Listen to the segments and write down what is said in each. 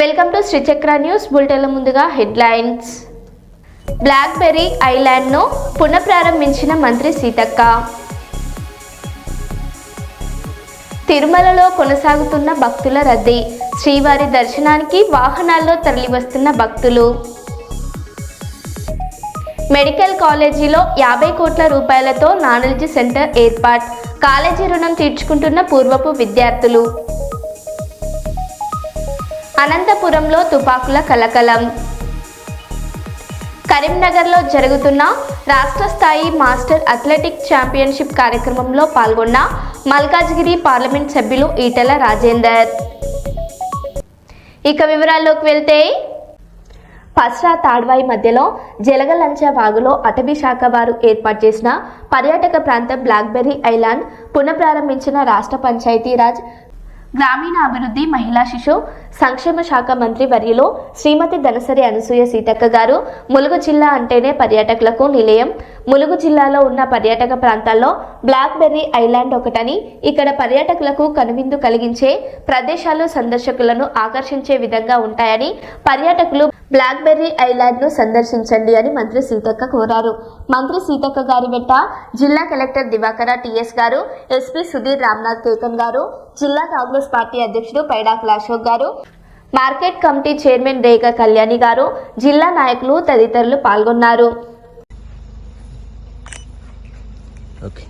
Welcome to Srichakra news బులెటిన్ల ముందుగా headlines. Blackberry ఐలాండ్ను పునఃప్రారంభించిన మంత్రి సీతక్క. తిరుమలలో కొనసాగుతున్న భక్తుల రద్దీ శ్రీవారి దర్శనానికి వాహనాల్లో తరలివస్తున్న భక్తులు. మెడికల్ కాలేజీలో యాభై కోట్ల రూపాయలతో నాలెడ్జ్ సెంటర్ ఏర్పాటు కాలేజీ రుణం తీర్చుకుంటున్న పూర్వపు విద్యార్థులు. అనంతపురంలో తుపాకుల కలకలం. కరీంనగర్లో జరుగుతున్న రాష్ట్ర స్థాయి మాస్టర్ అథ్లెటిక్ ఛాంపియన్షిప్ కార్యక్రమంలో పాల్గొన్న మల్కాజ్గిరి పార్లమెంట్ సభ్యులు ఈటెల రాజేందర్. ఇక వివరాల్లోకి వెళ్తే పస్రా తాడ్వాయి మధ్యలో జలగలంచ వాగులో అటవీ శాఖ వారు ఏర్పాటు చేసిన పర్యాటక ప్రాంతం బ్లాక్బెర్రీ ఐలాండ్ పునఃప్రారంభించిన రాష్ట్ర పంచాయతీరాజ్ గ్రామీణాభివృద్ధి మహిళా శిశు సంక్షేమ శాఖ మంత్రి వర్యలో శ్రీమతి ధనసరి అనసూయ సీతక్క గారు ములుగు జిల్లా అంటేనే పర్యాటకులకు నిలయం. ములుగు జిల్లాలో ఉన్న పర్యాటక ప్రాంతాల్లో బ్లాక్బెర్రీ ఐలాండ్ ఒకటని ఇక్కడ పర్యాటకులకు కనువిందు కలిగించే ప్రదేశాలు సందర్శకులను ఆకర్షించే విధంగా ఉంటాయని పర్యాటకులు బ్లాక్బెర్రీ ఐలాండ్ను సందర్శించండి అని మంత్రి సీతక్క కోరారు. మంత్రి సీతక్క గారి వెంట జిల్లా కలెక్టర్ దివాకర టిఎస్ గారు ఎస్పీ సుధీర్ రామ్నాథ్ కేతన్ గారు జిల్లా కాంగ్రెస్ పార్టీ అధ్యక్షుడు పైడాకుల అశోక్ గారు market committee chairman Rekha Kalyani గారు జిల్లా నాయకులు తదితరులు పాల్గొన్నారు. ఓకే.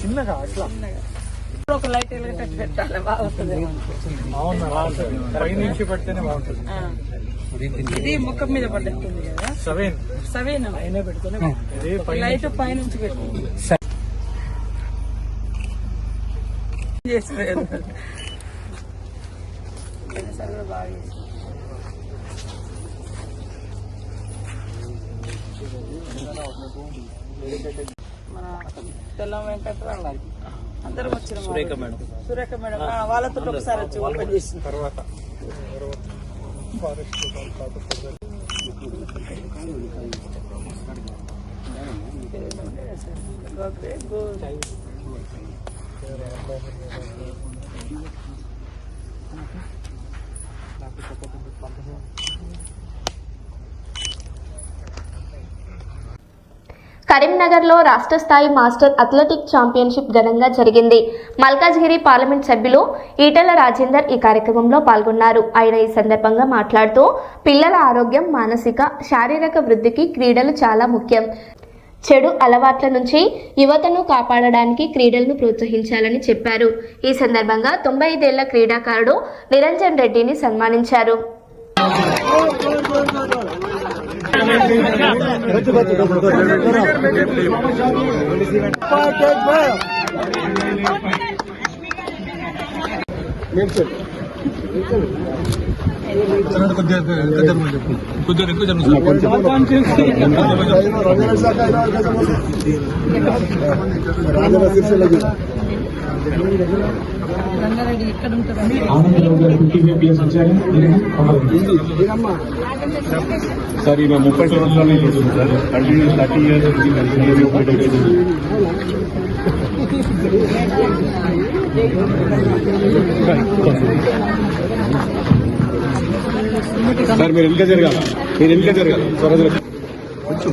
చిన్నగా అట్లా? ఇప్పుడు ఒక లైట్ వెలిగేటట్టు పెట్టాలి బాగుంటుంది. పై నుంచి పెడితేనే బాగుంటుంది. ఇది ముఖం మీద పడ్డట్టుంది కదా? సెవెన్. సవేనా? పెడితేనే లైట్ పైనుంచి పెట్టు చేసిపోయారు. పోయినసారి కూడా బాగా మన తెల్లం వెంకట్రావు అందరం వచ్చిన సురేఖ మేడం. సురేఖ మేడం. వాళ్ళతో ఒకసారి వచ్చి ఓపెన్ చేసింది తర్వాత ఫారెస్ట్ ఓకే గుడ్ కరీంనగర్లో రాష్ట్ర స్థాయి మాస్టర్ అథ్లెటిక్ ఛాంపియన్షిప్ ఘనంగా జరిగింది. మల్కాజ్గిరి పార్లమెంట్ సభ్యులు ఈటల రాజేందర్ ఈ కార్యక్రమంలో పాల్గొన్నారు. ఆయన ఈ సందర్భంగా మాట్లాడుతూ పిల్లల ఆరోగ్యం మానసిక శారీరక వృద్ధికి క్రీడలు చాలా ముఖ్యం. చెడు అలవాట్ల నుంచి యువతను కాపాడడానికి క్రీడలను ప్రోత్సహించాలని చెప్పారు. ఈ సందర్భంగా తొంభై ఐదేళ్ళ క్రీడాకారుడు నిరంజన్ రెడ్డిని సన్మానించారు. రంగారెడ్డి ఎక్కడ ఉంటుంది సార్ ఈమె ముప్పై సంవత్సరాలు అయిపోతుంది సార్. కంటిన్యూస్ థర్టీ ఇయర్స్ నుంచి కంటిన్యూస్ అవుతుంది సార్ మీరు వెనుక జరగాలి. మీరు వెనుక జరగాలి. స్వరాజ్ కొంచెం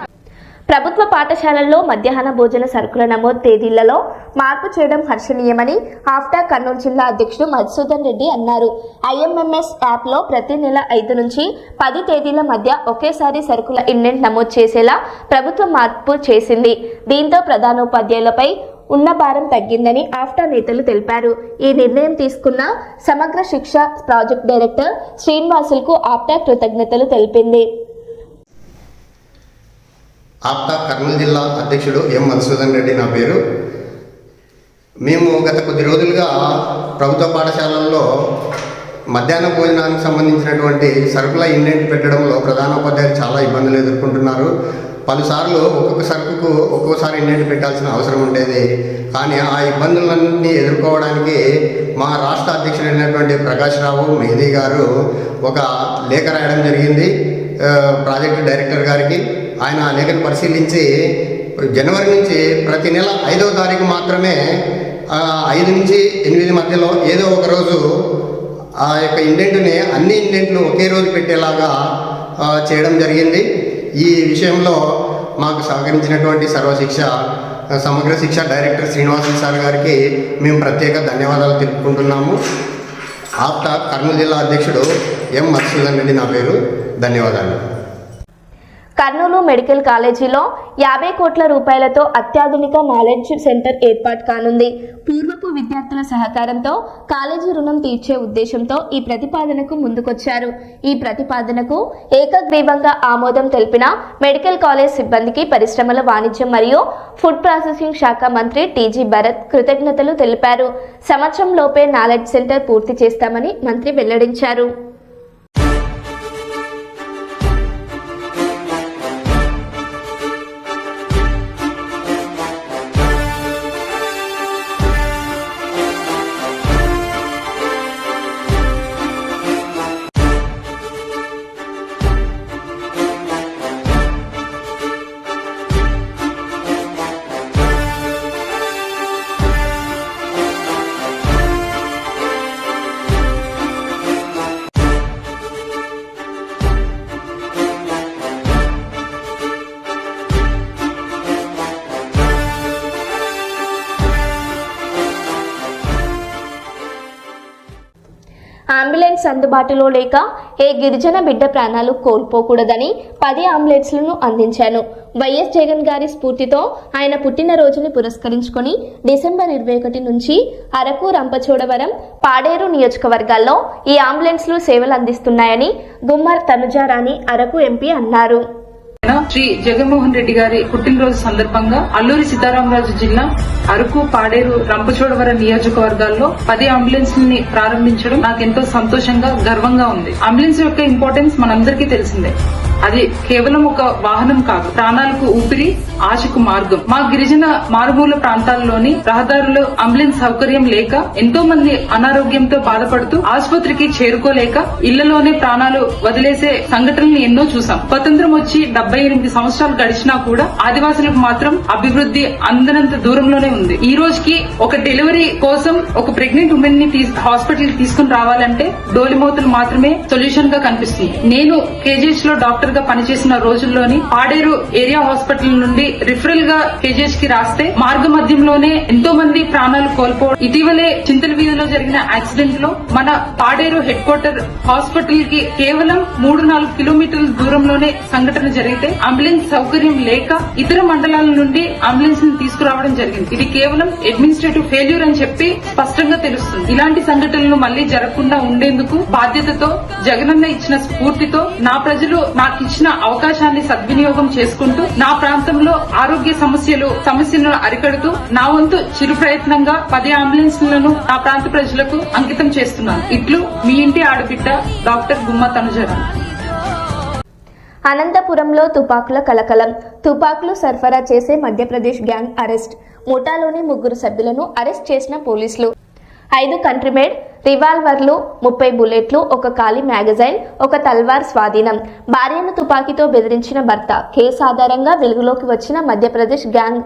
ప్రభుత్వ పాఠశాలల్లో మధ్యాహ్న భోజన సరుకుల నమోదు తేదీలలో మార్పు చేయడం హర్షణీయమని ఆఫ్టా కర్నూలు జిల్లా అధ్యక్షుడు మధుసూదన్ రెడ్డి అన్నారు. ఐఎంఎంఎస్ యాప్లో ప్రతి నెల ఐదు నుంచి పది తేదీల మధ్య ఒకేసారి సరుకుల ఇండెంట్ నమోదు చేసేలా ప్రభుత్వం మార్పు చేసింది. దీంతో ప్రధానోపాధ్యాయులపై ఉన్న భారం తగ్గిందని ఆఫ్టా నేతలు తెలిపారు. ఈ నిర్ణయం తీసుకున్న సమగ్ర శిక్ష ప్రాజెక్ట్ డైరెక్టర్ శ్రీనివాసులకు ఆప్టా కృతజ్ఞతలు తెలిపింది. ఆప్తా కర్నూలు జిల్లా అధ్యక్షుడు ఎం మధుసూదన్ రెడ్డి నా పేరు. మేము గత కొద్ది రోజులుగా ప్రభుత్వ పాఠశాలల్లో మధ్యాహ్న భోజనానికి సంబంధించినటువంటి సరుకుల ఇండెంట్ పెట్టడంలో ప్రధానోపాధ్యాయులు చాలా ఇబ్బందులు ఎదుర్కొంటున్నారు. పలుసార్లు ఒక్కొక్క సరుకుకు ఒక్కోసారి ఇండెంట్ పెట్టాల్సిన అవసరం ఉండేది. కానీ ఆ ఇబ్బందులన్నీ ఎదుర్కోవడానికి మా రాష్ట్ర అధ్యక్షుడైనటువంటి ప్రకాష్ రావు మెహదీ గారు ఒక లేఖ రాయడం జరిగింది. ప్రాజెక్టు డైరెక్టర్ గారికి ఆయన ఆ లేఖను పరిశీలించి జనవరి నుంచి ప్రతి నెల ఐదవ తారీఖు మాత్రమే ఐదు నుంచి ఎనిమిది మధ్యలో ఏదో ఒక రోజు ఆ యొక్క ఇండెంట్ని అన్ని ఇండెంట్లు ఒకే రోజు పెట్టేలాగా చేయడం జరిగింది. ఈ విషయంలో మాకు సహకరించినటువంటి సర్వశిక్ష సమగ్ర శిక్ష డైరెక్టర్ శ్రీనివాసన్ సార్ గారికి మేము ప్రత్యేక ధన్యవాదాలు తెలుపుకుంటున్నాము. ఆప్త కర్నూలు జిల్లా అధ్యక్షుడు ఎం మధుసూదన్ రెడ్డి నా పేరు. ధన్యవాదాలు. కర్నూలు మెడికల్ కాలేజీలో యాభై కోట్ల రూపాయలతో అత్యాధునిక నాలెడ్జ్ సెంటర్ ఏర్పాటు కానుంది. పూర్వపు విద్యార్థుల సహకారంతో కాలేజీ రుణం తీర్చే ఉద్దేశంతో ఈ ప్రతిపాదనకు ముందుకొచ్చారు. ఈ ప్రతిపాదనకు ఏకగ్రీవంగా ఆమోదం తెలిపిన మెడికల్ కాలేజ్ సిబ్బందికి పరిశ్రమల వాణిజ్యం మరియు ఫుడ్ ప్రాసెసింగ్ శాఖ మంత్రి టీజీ భరత్ కృతజ్ఞతలు తెలిపారు. సంవత్సరం లోపే నాలెడ్జ్ సెంటర్ పూర్తి చేస్తామని మంత్రి వెల్లడించారు. అందుబాటులో లేక ఏ గిరిజన బిడ్డ ప్రాణాలు కోల్పోకూడదని పది ఆమ్లెట్స్లను అందించాను. వైఎస్ జగన్ గారి స్ఫూర్తితో ఆయన పుట్టినరోజుని పురస్కరించుకొని డిసెంబర్ ఇరవై ఒకటి నుంచి అరకు రంపచోడవరం పాడేరు నియోజకవర్గాల్లో ఈ అంబులెన్స్లు సేవలు అందిస్తున్నాయని గుమ్మర్ తనుజారాణి అరకు ఎంపీ అన్నారు. శ్రీ జగన్మోహన్ రెడ్డి గారి పుట్టినరోజు సందర్భంగా అల్లూరి సీతారామరాజు జిల్లా అరకు పాడేరు రంపచోడవరం నియోజకవర్గాల్లో పది అంబులెన్స్ని ప్రారంభించడం నాకెంతో సంతోషంగా గర్వంగా ఉంది. అంబులెన్స్ యొక్క ఇంపార్టెన్స్ మనందరికీ తెలిసిందే. అది కేవలం ఒక వాహనం కాదు ప్రాణాలకు ఊపిరి ఆశకు మార్గం. మా గిరిజన మారుమూల ప్రాంతాల్లోని రహదారులు అంబులెన్స్ సౌకర్యం లేక ఎంతో మంది అనారోగ్యంతో బాధపడుతూ ఆసుపత్రికి చేరుకోలేక ఇళ్ళలోనే ప్రాణాలు వదిలేసే సంఘటనలు ఎన్నో చూసాం. స్వతంత్రం వచ్చి డెబ్బై ఎనిమిది సంవత్సరాలు గడిచినా కూడా ఆదివాసులకు మాత్రం అభివృద్ధి అందనంత దూరంలోనే ఉంది. ఈ రోజుకి ఒక డెలివరీ కోసం ఒక ప్రెగ్నెంట్ ఉమెన్ని హాస్పిటల్ తీసుకుని రావాలంటే డోలిమోతులు మాత్రమే సొల్యూషన్గా కనిపిస్తుంది. నేను కేజీహెచ్లో డాక్టర్ గా పనిచేసిన రోజుల్లోని పాడేరు ఏరియా హాస్పిటల్ నుండి రిఫరల్గా కేజీహెచ్కి రాస్తే మార్గ మధ్యంలోనే ఎంతో మంది ప్రాణాలు కోల్పోవడం. ఇటీవలే చింతల వీధిలో జరిగిన యాక్సిడెంట్లో మన పాడేరు హెడ్ క్వార్టర్ హాస్పిటల్కి కేవలం మూడు నాలుగు కిలోమీటర్ల దూరంలోనే సంఘటన జరిగితే అంబులెన్స్ సౌకర్యం లేక ఇతర మండలాల నుండి అంబులెన్స్ని తీసుకురావడం జరిగింది. ఇది కేవలం అడ్మినిస్ట్రేటివ్ ఫెయిల్యూర్ అని చెప్పి స్పష్టంగా తెలుస్తుంది. ఇలాంటి సంఘటనలు మళ్ళీ జరగకుండా ఉండేందుకు బాధ్యతతో జగనన్న ఇచ్చిన స్ఫూర్తితో నా ప్రజలు నాకు ఇచ్చిన అవకాశాన్ని సద్వినియోగం చేసుకుంటూ నా ప్రాంతంలో ఆరోగ్య సమస్యలు సమస్యలను అరికడుతూ నా వంతు చిరు ప్రయత్నంగా పది అంబులెన్స్లను నా ప్రాంత ప్రజలకు అంకితం చేస్తున్నాను. ఇట్లు మీ ఇంటి ఆడబిడ్డ డాక్టర్ గుమ్మ తనుజ అనంతపురంలో తుపాకుల కలకలం. తుపాకులు సరఫరా చేసే మధ్యప్రదేశ్ గ్యాంగ్ అరెస్ట్. ముఠాలోని ముగ్గురు సభ్యులను అరెస్ట్ చేసిన పోలీసులు. ఐదు కంట్రీమేడ్ రివాల్వర్లు ముప్పై బుల్లెట్లు ఒక ఖాళీ మ్యాగజైన్ ఒక తల్వార్ స్వాధీనం. భార్యను తుపాకీతో బెదిరించిన భర్త కేసు ఆధారంగా వెలుగులోకి వచ్చిన మధ్యప్రదేశ్ గ్యాంగ్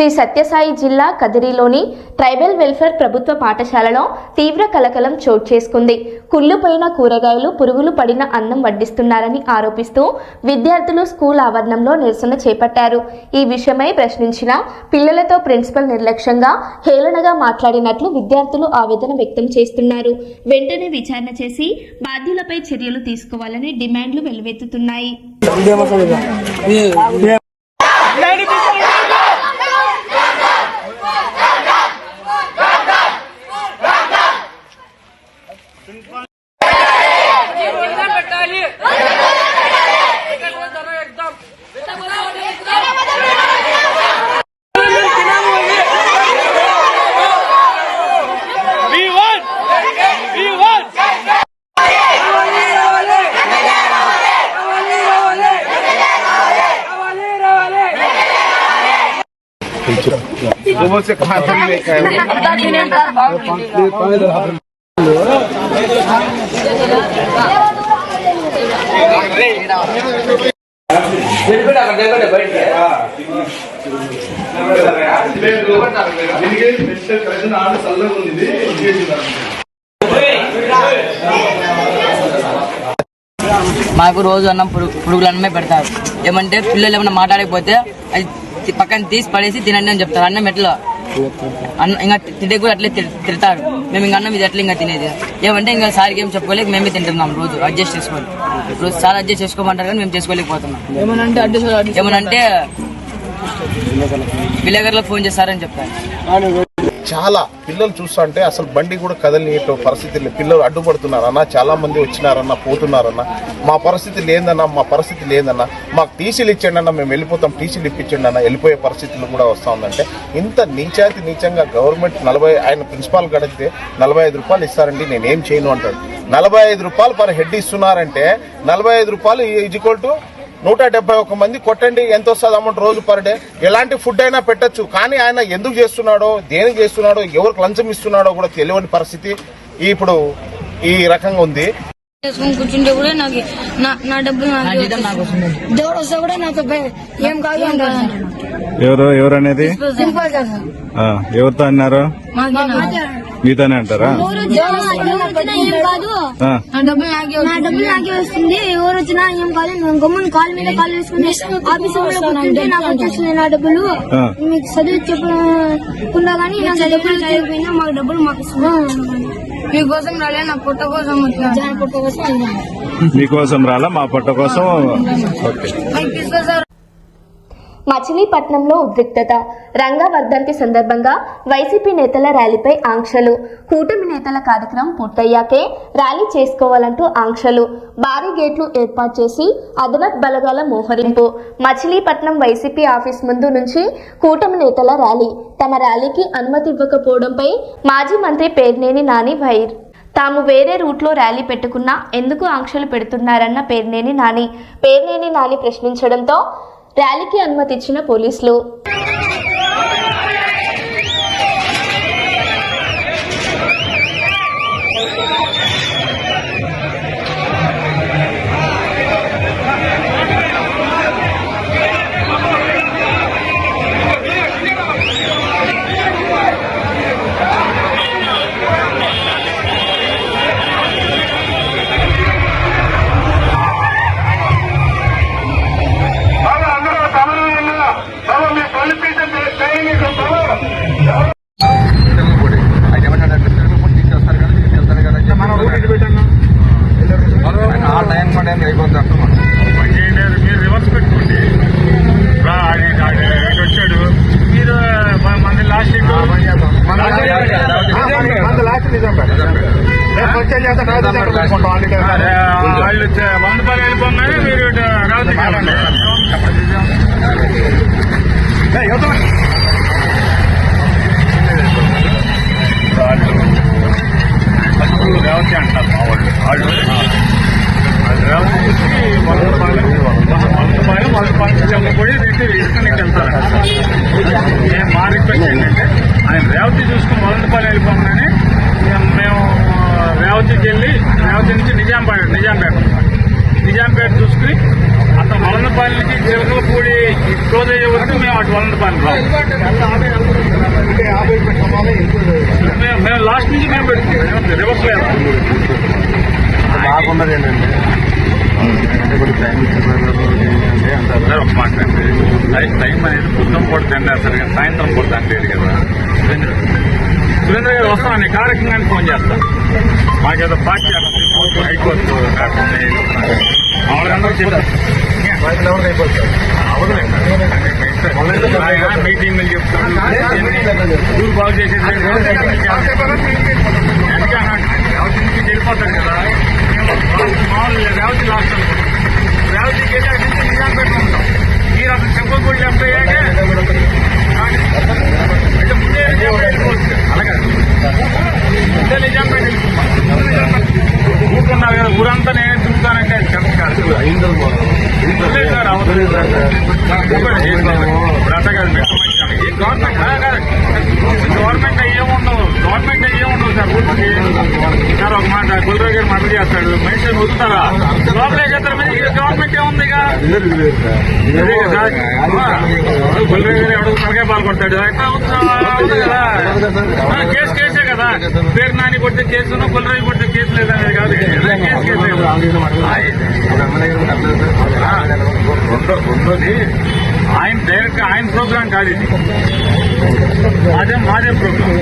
శ్రీ సత్యసాయి జిల్లా కదిరిలోని ట్రైబల్ వెల్ఫేర్ ప్రభుత్వ పాఠశాలలో తీవ్ర కలకలం చోటు చేసుకుంది. కుళ్ళుపోయిన కూరగాయలు పురుగులు పడిన అన్నం వడ్డిస్తున్నారని ఆరోపిస్తూ విద్యార్థులు స్కూల్ ఆవరణంలో నిరసన చేపట్టారు. ఈ విషయమై ప్రశ్నించిన పిల్లలతో ప్రిన్సిపల్ నిర్లక్ష్యంగా హేళనగా మాట్లాడినట్లు విద్యార్థులు ఆవేదన వ్యక్తం చేస్తున్నారు. వెంటనే విచారణ చేసి బాధ్యులపై చర్యలు తీసుకోవాలని డిమాండ్లు వెల్లువెత్తుతున్నాయి మాకు రోజు అన్నం పురుగు పురుగులు అన్నమే పెడతారు. ఏమంటే పిల్లలు ఏమైనా మాట్లాడకపోతే అది పక్కన తీసి పడేసి తినండి అని చెప్తారు. అన్నం ఎట్లా? అన్న ఇంకా తింటే కూడా అట్లే తిడ్- తిడతారు. మేము ఇంకా అన్నం ఇది ఎట్లా ఇంకా తినేది. ఏమంటే ఇంకా సార్కి ఏం చెప్పుకోలేక మేమే తింటున్నాం రోజు. అడ్జస్ట్ చేసుకోవాలి. రోజు సార్ అడ్జస్ట్ చేసుకోమంటారు కానీ మేము చేసుకోలేకపోతున్నాం. ఏమనంటే విలేకరులకు ఫోన్ చేస్తారని చెప్తారు. చాలా పిల్లలు చూస్తుంటే అసలు బండి కూడా కదలనియట పరిస్థితి లేదు పిల్లలు అడ్డుపడుతున్నారన్నా చాలా మంది వచ్చినారన్న పోతున్నారన్న. మా పరిస్థితి లేదన్నా మా పరిస్థితి లేదన్నా. మాకు టీసీలు ఇచ్చండి అన్న మేము వెళ్ళిపోతాం. టీసీలు ఇప్పించండి అన్న వెళ్ళిపోయే పరిస్థితులు కూడా వస్తూ ఉందంటే ఇంత నీచాతి నీచంగా గవర్నమెంట్ నలభై ఆయన ప్రిన్సిపాల్ గడితే నలభై ఐదు రూపాయలు ఇస్తారండి నేనేం చేయను అంటాడు. నలభై ఐదు రూపాయలు పర్ హెడ్ ఇస్తున్నారంటే నలభై ఐదు రూపాయలు ఈజ్వల్ టు నూట డెబ్బై ఒక మంది కొట్టండి ఎంత వస్తుంది అమౌంట్ రోజు పర్ డే? ఎలాంటి ఫుడ్ అయినా పెట్టొచ్చు. కానీ ఆయన ఎందుకు చేస్తున్నాడో దేనికి చేస్తున్నాడో ఎవరికి లంచం ఇస్తున్నాడో కూడా తెలియని పరిస్థితి ఇప్పుడు ఈ రకంగా ఉంది. చేసుకుని కూర్చుంటే కూడా నాకు నా నా డబ్బులు దేవుడు వస్తే కూడా నాకు. ఏం కాదు ఎవరు ఎవరు అనేది? ఎవరితో అన్నారు? మీతోనే అంటారా? నా డబ్బులు నాకే వస్తుంది. ఎవరు వచ్చినా ఏం కాదు నేను గమ్మున కాల్ మీద కాల్ వేసుకుని ఆఫీస్లో కూర్చుంటే నాకు వచ్చేస్తుంది నా డబ్బులు. ఆ. మీకు చదువు చెప్పకుండా కానీ నాకు డబ్బులు చదివిపోయినా మాకు డబ్బులు మాకు మీకోసం రాలే నా పుట్ట కోసం పుట్ట కోసం మీకోసం రాలా మా పొట్ట కోసం? ఓకే. మచిలీపట్నంలో ఉద్రిక్తత రంగవర్ధంతి సందర్భంగా వైసీపీ నేతల ర్యాలీపై ఆంక్షలు. కూటమి నేతల కార్యక్రమం పూర్తయ్యాకే ర్యాలీ చేసుకోవాలంటూ ఆంక్షలు. భారీ గేట్లు ఏర్పాటు చేసి అదనపు బలగాల మోహరింపు. మచిలీపట్నం వైసీపీ ఆఫీస్ ముందు నుంచి కూటమి నేతల ర్యాలీ. తమ ర్యాలీకి అనుమతి ఇవ్వకపోవడంపై మాజీ మంత్రి పేర్నేని నాని వైర్. తాము వేరే రూట్లో ర్యాలీ పెట్టుకున్నా ఎందుకు ఆంక్షలు పెడుతున్నారన్న పేర్నేని నాని. పేర్నేని నాని ప్రశ్నించడంతో ర్యాలీకి అనుమతి ఇచ్చిన పోలీసులు ఆ టైం కూడా ఏం అయిపోతుంది మీరు రివర్స్ పెట్టుకోండి రా, అది అది ఇటు వచ్చాడు మీరు మ- మంది లాస్ట్ ఇటు అరే, వాళ్ళు చ- వంద పని వెళ్ళిపోగానే మీరు ఇటు రావద్దు కాదండి ఫస్ట్ రేవతి అంటారు మా వాళ్ళు వాళ్ళు వాళ్ళు రేవతి నుంచి వంద రూపాయలు వంద రూపాయలు వంద రూపాయలు చెమ్మపోయి ఇటు ఇక్కడికి వెళ్తారు నేను మా రిక్వెస్ట్ ఏంటంటే ఆయన రేవతి చూసుకుని వంద రూపాయలు వెళ్ళిపోగానే మేము రేవతికి వెళ్ళి రేవతి నుంచి నిజాంపేట నిజాంపేట నిజాంపేట చూసుకుని అతను వలన వలందపాలి నుంచి చిలకలపూడి క్లోజ్ అయ్యే వరకు మేము అటు వలందపాలి రాము మేము లాస్ట్ నుంచి మేము పెడుతున్నాం రివర్స్ లేదు బాగున్నది ఏంటంటే అంటే ఇప్పుడు టైం ఏంటంటే అంత అందరూ ఒక మాట అండి టైం టైం అనేది పొద్దున పూట తిండేస్తారు కానీ సాయంత్రం పూట అంటే కదా. సురేంద్ర సురేంద్ర గారు వస్తామని కార్యక్రమానికి ఫోన్ చేస్తాను మాకేదో పార్టీ అన్నది హైకోర్టు వాళ్ళందరూ చెప్తారు మీటింగ్లు చెప్తాను ఊరు బాగు చేసేది ఎందుకంటే రేవతి వెళ్ళిపోతారు కదా మామూలు రేవతి లాస్ట్ రేవతికి వెళ్ళి నుంచి నిజాంపేట ఉంటాం మీరు అసలు చెప్పకూడదు ఎంపయ్యాక అంటే ముందే నిజాంపేట వెళ్ళిపోవచ్చు అలాగే ముందే నిజాంపేట వెళ్ళిపోతాం ఊరుకున్నారు కదా ఊరంతా నేను తిరుగుతానంటే అది కరెక్ట్ కాదు లేదు సార్ అవసరం లేదు సార్ ఇప్పుడు అంతా కాదు మేము ఈ గవర్నమెంట్ ఆ, కాదు. గవర్నమెంట్ ఏముండవు గవర్నమెంట్ ఏముండవు సార్ ఊరికి సార్ ఒక మాట గుల్రావు గారు మద్దతు చేస్తాడు మనిషిని వదులుతారా లోపలే చేస్తారు మరి ఇక గవర్నమెంట్ ఏముంది ఇక అదే కదా గుల్రావు గారు ఎవడో తలకాయ పాల్గొడతాడు ఎట్లా అవుతుంది కదా ఆ, కేసు కేసే కదా కొడితే కేసును గుల్రావు కొడితే కేసు లేదనేది కాదు రెండో రెండోది ఆయన డైరెక్ట్ ఆయన ప్రోగ్రాం కాదు ఇది. మాదే మాదే ప్రోగ్రాం.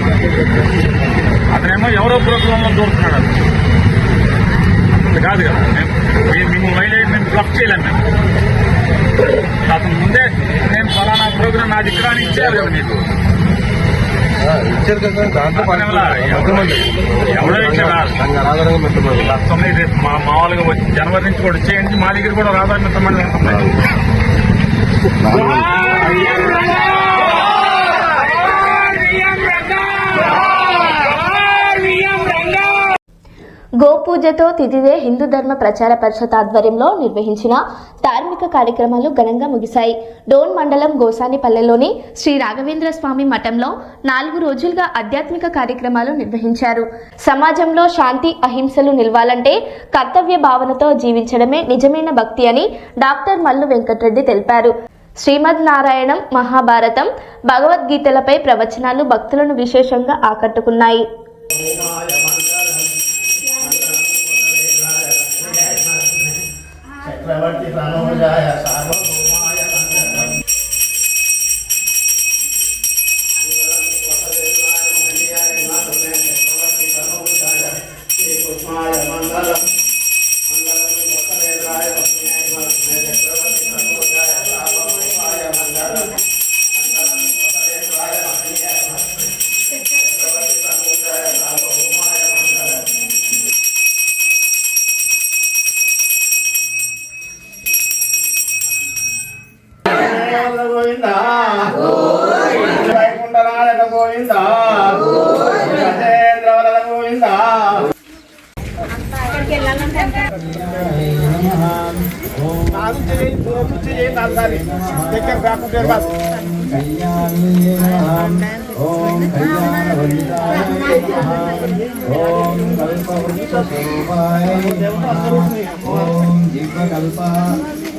అతనేమో ఎవరో ప్రోగ్రాంలో దూరుతున్నాడు అది కాదు కదా. మేము వైలేట్ మేము బ్లాక్ చేయలేము మేము. అతను ముందే నేను ఫలానా ప్రోగ్రాం నాది ఇక్కడ అని ఇచ్చారు కదా మీకు. ఇచ్చారు కదా దాంట్లో ఎవరా? ఇచ్చారా? వస్తున్నాయి రేపు మా మామూలుగా వచ్చి జనవరి నుంచి కూడా వచ్చేయండి మా దగ్గర కూడా మిత్రమని వెళ్తున్నాయి గోపూజతో తిథిదే హిందూ ధర్మ ప్రచార పరిషత్ ఆధ్వర్యంలో నిర్వహించిన ధార్మిక కార్యక్రమాలు ఘనంగా ముగిశాయి. డోన్ మండలం గోసానిపల్లెలోని శ్రీ రాఘవేంద్ర స్వామి మఠంలో నాలుగు రోజులుగా ఆధ్యాత్మిక కార్యక్రమాలు నిర్వహించారు. సమాజంలో శాంతి అహింసలు నిలవాలంటే కర్తవ్య భావనతో జీవించడమే నిజమైన భక్తి అని డాక్టర్ మల్లు వెంకటరెడ్డి తెలిపారు. శ్రీమద్ నారాయణం మహాభారతం భగవద్గీతలపై ప్రవచనాలు భక్తులను విశేషంగా ఆకట్టుకున్నాయి. ఓం ఓం కల్పవృక్షస్వరూపాయ ఓం జీవకల్ప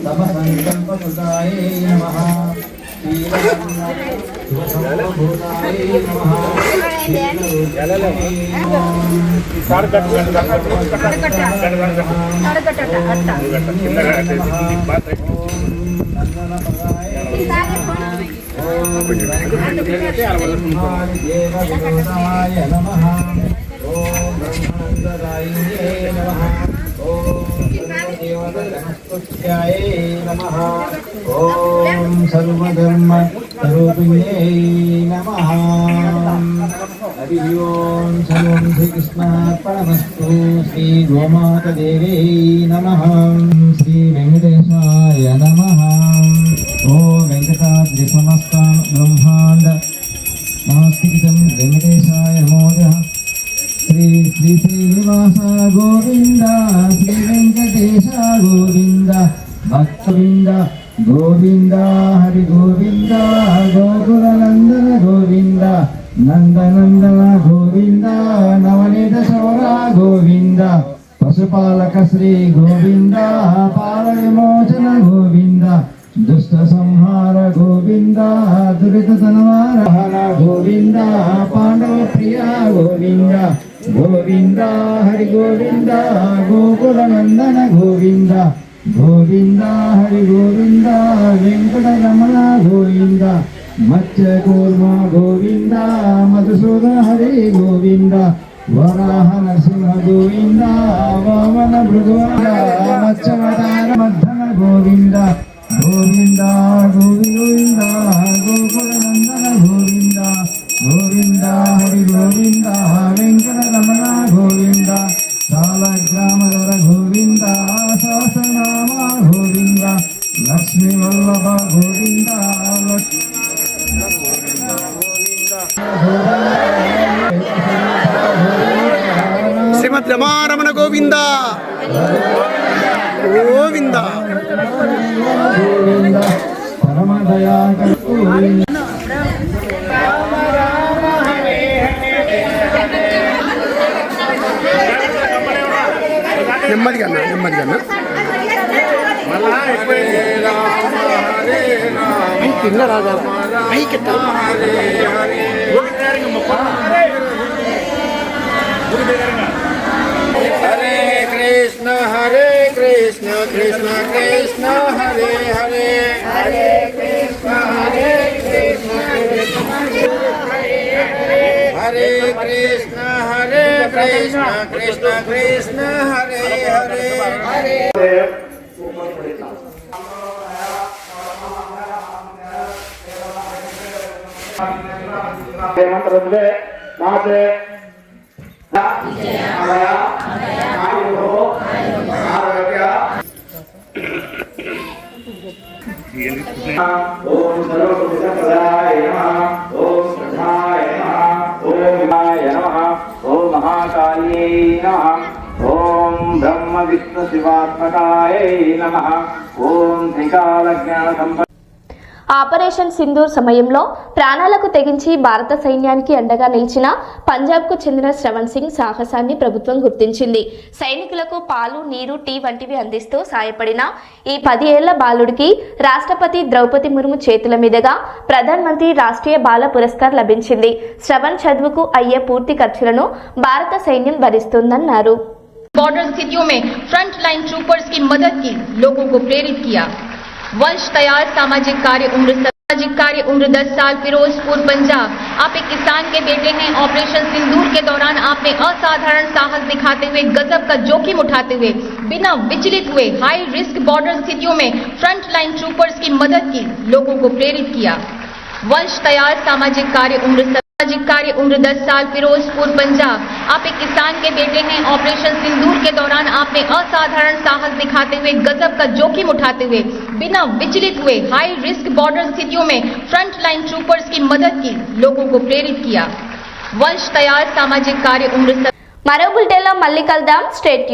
తమ సంకల్పసుతాయ నమ దేవవిరోధాయ నమ ఓం నమ ఓం సర్వదేవతనమస్తుత్యాయ నమ ఓం సర్వధర్మ స్వరూపిణ్యై నమ హరి ఓం సర్వం శ్రీకృష్ణార్పణమస్తు శ్రీ గోమాతదేవై నమ శ్రీ వెంకటేశాయ నమ వెంకటాద్రి సమస్త బ్రహ్మాండ నమస్కృతం వెంకటేశాయ నమోదయ శ్రీ శ్రీ శ్రీనివాస గోవింద శ్రీ వెంకటేశ గోవింద భక్తవింద గోవింద హరి గోవింద గోకుల నందన గోవింద నందనందన గోవింద నవనీత శౌర గోవింద దుష్ట సంహార గోవింద దురిత ధనవారహన గోవింద పాండవ ప్రియ గోవింద గోవింద హరి గోవింద గోకుల నందన గోవింద గోవింద హరి గోవింద వెంకట రమణ గోవింద మత్స్య కూర్మ గోవింద మధుసూదన హరి గోవింద వరాహ నరసింహ గోవింద వామన భృగవా నెమ్మదిగా అన్న నెమ్మదిగా అన్న. కింద రాదా పైకి హరే కృష్ణ హరే కృష్ణ కృష్ణ కృష్ణ హరే హరే. హరే కృష్ణ హరే కృష్ణ. హరే కృష్ణ హరే కృష్ణ కృష్ణ కృష్ణ హరే హరే హరే ఓం సర్వభూతపదాయ ఆపరేషన్ సింధూర్ సమయంలో ప్రాణాలకు తెగించి భారత సైన్యానికి అండగా నిలిచిన పంజాబ్కు చెందిన శ్రవణ్ సింగ్ సాహసాన్ని ప్రభుత్వం గుర్తించింది. సైనికులకు పాలు నీరు టీ వంటివి అందిస్తూ సాయపడిన ఈ పది ఏళ్ళ బాలుడికి రాష్ట్రపతి ద్రౌపది ముర్ము చేతుల మీదుగా ప్రధానమంత్రి రాష్ట్రీయ బాల పురస్కార్ లభించింది. శ్రవణ్ చదువుకు అయ్యే పూర్తి ఖర్చులను భారత సైన్యం భరిస్తుందన్నారు. बॉर्डर स्थितियों में फ्रंट लाइन ट्रूपर्स की मदद की, लोगों को प्रेरित किया। वंश तैयार, सामाजिक कार्य उम्र सामाजिक कार्य उम्र 10 साल, फिरोजपुर, पंजाब। आप एक किसान के बेटे हैं। ऑपरेशन सिंदूर के दौरान आपने असाधारण साहस दिखाते हुए, गजब का जोखिम उठाते हुए, बिना विचलित हुए हाई रिस्क बॉर्डर स्थितियों में फ्रंट लाइन ट्रूपर्स की मदद की, लोगों को प्रेरित किया। वंश तैयार, सामाजिक कार्य उम्र कार्य उम्र 10 साल, फिरोजपुर, पंजाब। आप एक किसान के बेटे हैं। ऑपरेशन सिंदूर के दौरान आपने असाधारण साहस दिखाते हुए, गजब का जोखिम उठाते हुए, बिना विचलित हुए हाई रिस्क बॉर्डर स्थितियों में फ्रंट लाइन ट्रूपर्स की मदद की, लोगों को प्रेरित किया। वंश तैयार सामाजिक कार्य उम्र मरो बुलटेला मल्लिकल दाम स्टेट